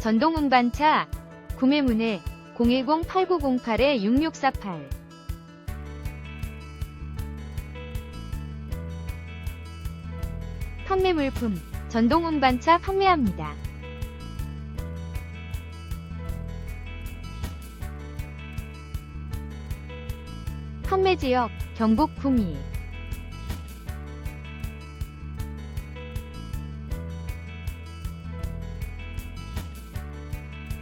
전동 운반차 구매 문의 010-8908-6648 판매 물품 전동 운반차 판매합니다. 판매 지역 경북 구미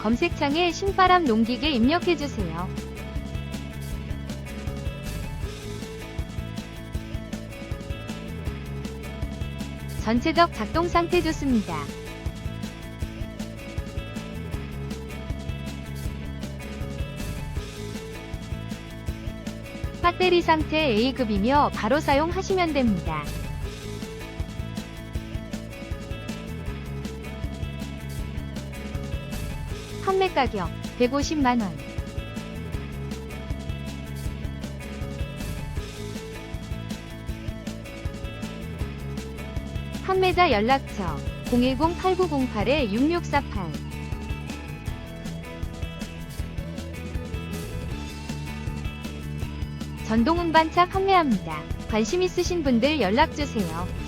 검색창에 신바람 농기계 입력해주세요. 전체적 작동 상태 좋습니다. 배터리 상태 A급이며 바로 사용하시면 됩니다. 판매 가격 150만원 판매자 연락처 010-8908-6648 전동 운반차 판매합니다. 관심 있으신 분들 연락주세요.